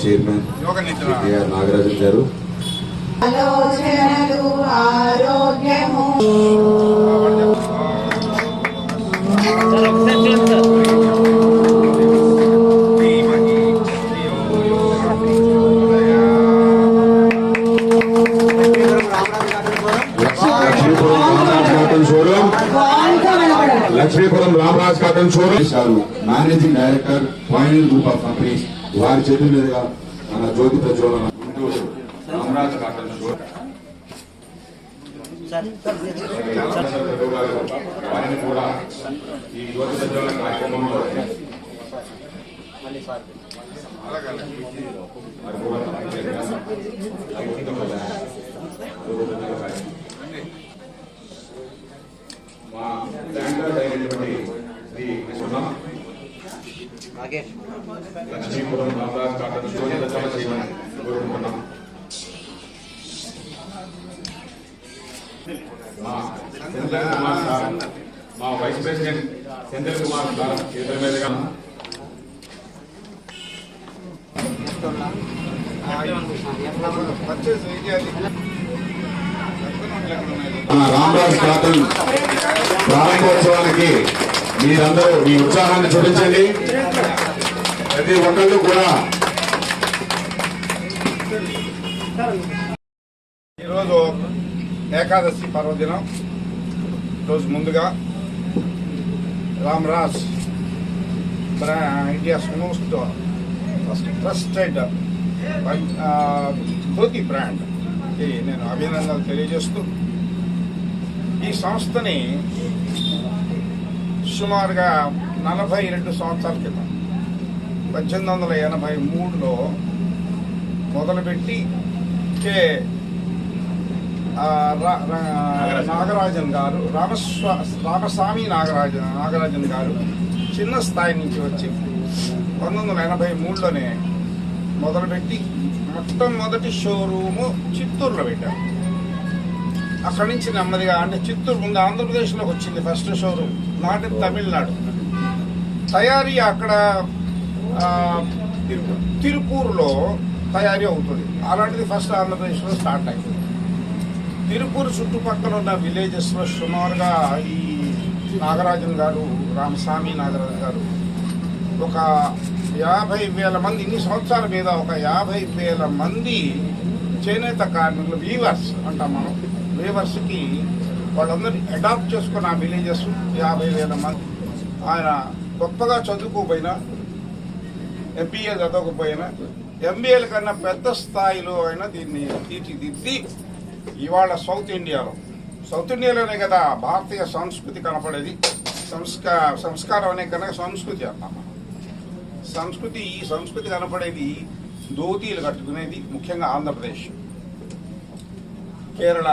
Chairman K R Nagarajan garu Lakshmipuram showroom Lakshmipuram Ramraj cotton showroom garu managing director final group of companies వారి చేతుల మీదుగా మన జ్యోతి ప్రజ్వలన Guntur Ramraj cotton showroom వారిని కూడా ఈ జ్యోతి ప్రజ్వలన కార్యక్రమంలో మరి కూడా లక్ష్మీపురం రామరాజ్ కాటన్ రచన చేయమని కోరుకుంటున్నాం మా సెంథిల్ కుమార్ సార్ మా vice president Senthil Kumar sir చేతుల మీదుగా రామరాజ్ కాటన్ ప్రారంభోత్సవానికి మీరందరూ మీ ఉత్సాహాన్ని చూపించండి. ప్రతి ఒక్కళ్ళు కూడా. ఈరోజు ఏకాదశి పర్వదినం. రోజు ముందుగా రామ్రాజ్ బ్రా India's most first trusted dhoti brand నేను అభినందనలు తెలియజేస్తూ ఈ సంస్థని సుమారుగా నలభై రెండు సంవత్సరాల క్రితం పద్దెనిమిది వందల ఎనభై మూడులో మొదలుపెట్టి కే. నాగరాజన్ గారు రామస్వా రామస్వామి నాగరాజన్ నాగరాజన్ గారు చిన్న స్థాయి నుంచి వచ్చి పంతొమ్మిది వందల ఎనభై మూడులోనే మొదలుపెట్టి మొట్టమొదటి షోరూము చిత్తూరులో పెట్టారు. అక్కడి నుంచి నెమ్మదిగా అంటే చిత్తూరు ముందు ఆంధ్రప్రదేశ్లోకి వచ్చింది ఫస్ట్ షోరూమ్ నాటి తమిళనాడు. తయారీ అక్కడ తిరుపూర్లో తయారీ అవుతుంది అలాంటిది ఫస్ట్ ఆంధ్రప్రదేశ్లో స్టార్ట్ అయింది తిరుపూర్ చుట్టుపక్కల ఉన్న విలేజెస్లో సుమారుగా ఈ నాగరాజన్ గారు రామస్వామి నాగరాజన్ గారు ఒక యాభై వేల మంది ఇన్ని సంవత్సరాల మీద ఒక యాభై వేల మంది చేనేత కార్మికులు వీవర్స్ అంటాం మనం. వీవర్స్కి వాళ్ళందరూ అడాప్ట్ చేసుకున్న ఆ విలేజెస్ యాభై వేల మంది. ఆయన గొప్పగా చదువుకోపోయినా ఎంబీఏ చదవకపోయినా ఎంబీఏల కన్నా పెద్ద స్థాయిలో అయినా దీన్ని తీర్చిదిద్ది ఇవాళ సౌత్ ఇండియాలో. సౌత్ ఇండియాలోనే కదా భారతీయ సంస్కృతి కనపడేది. సంస్కా సంస్కారం అనే కనుక సంస్కృతి అన్నాం సంస్కృతి ఈ సంస్కృతి కనపడేది ధోతీలు కట్టుకునేది ముఖ్యంగా ఆంధ్రప్రదేశ్. కేరళ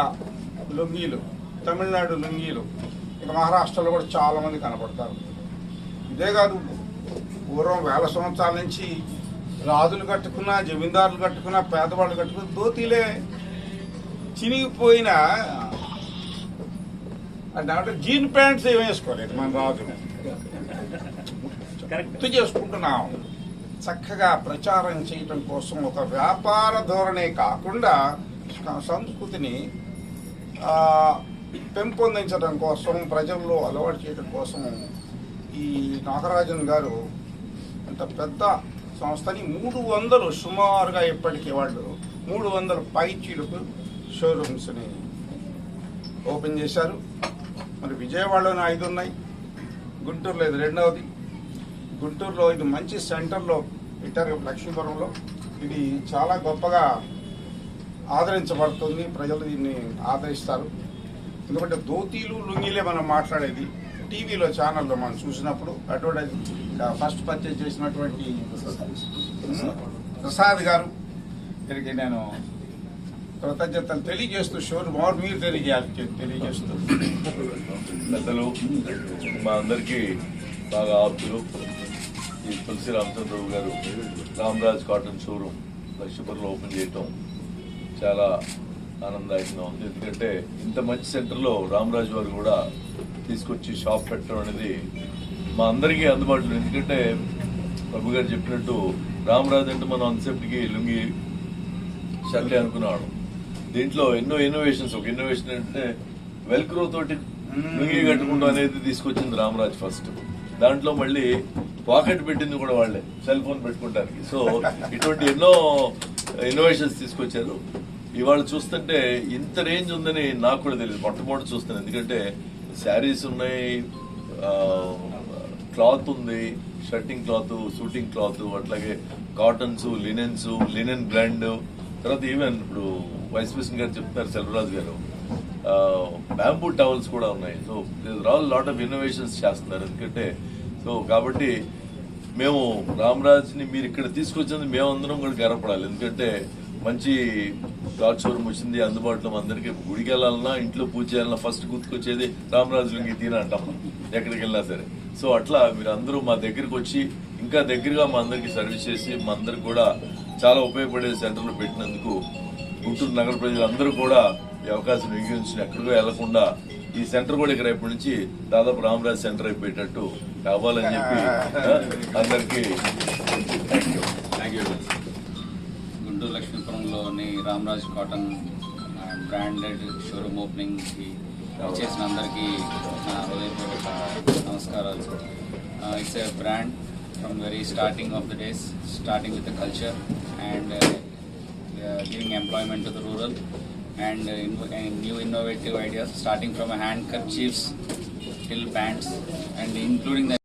లుంగీలు తమిళనాడు లుంగీలు ఇక మహారాష్ట్రలో కూడా చాలామంది కనపడతారు. ఇదే కాదు పూర్వం వేల సంవత్సరాల నుంచి రాజులు కట్టుకున్నా జమీందారులు కట్టుకున్నా పేదవాళ్ళు కట్టుకున్న ధోతీలే చినిగిపోయిన అంటే జీన్ ప్యాంట్స్ ఏం వేసుకోలేదు మన రాజు గుర్తు చేసుకుంటున్నాం. చక్కగా ప్రచారం చేయటం కోసం ఒక వ్యాపార ధోరణే కాకుండా సంస్కృతిని పెంపొందించడం కోసం ప్రజల్లో అలవాటు చేయడం కోసం ఈ నాగరాజన్ గారు అంత పెద్ద సంస్థని మూడు వందలు సుమారుగా ఇప్పటికీ వాళ్ళు మూడు వందల పైచీలకు షోరూమ్స్ని ఓపెన్ చేశారు. మరి విజయవాడలోనే ఐదు ఉన్నాయి. గుంటూరులో ఇది రెండవది. గుంటూరులో ఇది మంచి సెంటర్లో పెట్టారు లక్ష్మీపురంలో ఇది చాలా గొప్పగా ఆదరించబడుతుంది. ప్రజలు దీన్ని ఆదరిస్తారు. ఎందుకంటే ధోతీలు లుంగీలే మనం మాట్లాడేది. టీవీలో ఛానల్లో మనం చూసినప్పుడు అడ్వర్టైజ్ ఫస్ట్ పర్చేజ్ చేసినటువంటి ప్రసాద్ గారు తిరిగి నేను కృతజ్ఞతలు తెలియజేస్తూ షోర్ మోర్ మీరు తెలియజేయాలి తెలియజేస్తూ. పెద్దలు మా అందరికీ బాగా ఆప్తులు. ఈ తులసి రామచంద్రరావు గారు రామరాజ్ కాటన్ షోరూమ్ లక్ష్మీపూర్లో ఓపెన్ చేయటం చాలా ఆనందదాయకంగా ఉంది. ఎందుకంటే ఇంత మంచి సెంటర్లో రామరాజు వారు కూడా తీసుకొచ్చి షాప్ పెట్టడం అనేది మా అందరికీ అందుబాటులో. ఎందుకంటే ప్రభు గారు చెప్పినట్టు రామరాజు అంటే మనం అన్సెప్ట్కి లుంగి షర్టే అనుకున్నాడు దీంట్లో ఎన్నో ఇన్నోవేషన్స్ ఒక ఇన్నోవేషన్ అంటే వెల్క్రో తోటి లుంగి కట్టుకుంటూ అనేది తీసుకొచ్చింది రామరాజ్ ఫస్ట్ దాంట్లో మళ్ళీ పాకెట్ పెట్టింది కూడా వాళ్ళే. సెల్ ఫోన్ పెట్టుకుంటానికి సో ఇటువంటి ఎన్నో ఇన్నోవేషన్స్ తీసుకొచ్చారు. ఇవాళ చూస్తుంటే ఇంత రేంజ్ ఉందని నాకు కూడా తెలియదు. మొట్టమొదటి చూస్తాను. ఎందుకంటే శారీస్ ఉన్నాయి క్లాత్ ఉంది షర్టింగ్ క్లాత్ షూటింగ్ క్లాత్ అట్లాగే కాటన్స్ లినెన్స్ లినెన్ బ్రాండ్. తర్వాత ఈవెన్ ఇప్పుడు వైస్ ప్రెసిడెంట్ గారు చెప్తున్నారు సెల్వరాజ్ గారు. బ్యాంబూ టవల్స్ కూడా ఉన్నాయి. So all lot of innovations చేస్తున్నారు. ఎందుకంటే సో కాబట్టి మేము రామరాజ్ని మీరు ఇక్కడ తీసుకొచ్చింది మేమందరం కూడా గర్వపడాలి. ఎందుకంటే మంచి క్లాత్ షోరూమ్ వచ్చింది అందుబాటులో అందరికీ గుడికి వెళ్ళాలన్నా ఇంట్లో పూజ చేయాలన్నా ఫస్ట్ గుర్తుకొచ్చేది రామరాజు లింగి తీన అంటాం ఎక్కడికి వెళ్ళినా సరే. సో అట్లా మీరు అందరూ మా దగ్గరికి వచ్చి ఇంకా దగ్గరగా మా అందరికి సర్వీస్ చేసి మా అందరికి కూడా చాలా ఉపయోగపడే సెంటర్లు పెట్టినందుకు గుంటూరు నగర ప్రజలందరూ కూడా ఈ అవకాశం వినియోగించిన ఎక్కడికో వెళ్ళకుండా ఈ సెంటర్ కూడా ఇక్కడ ఇప్పటి నుంచి దాదాపు రామరాజ్ సెంటర్ అయిపోయేటట్టు కావాలని చెప్పి అందరికీ గుంటూరు లక్ష్మీపురంలోని రామరాజ్ కాటన్ బ్రాండెడ్ షోరూమ్ ఓపెనింగ్కి చేసిన అందరికీ నా హృదయపూర్వక నమస్కారాలు it's a brand from very starting of the days starting with the culture and giving employment to the rural and new innovative ideas starting from handkerchiefs till bands and including the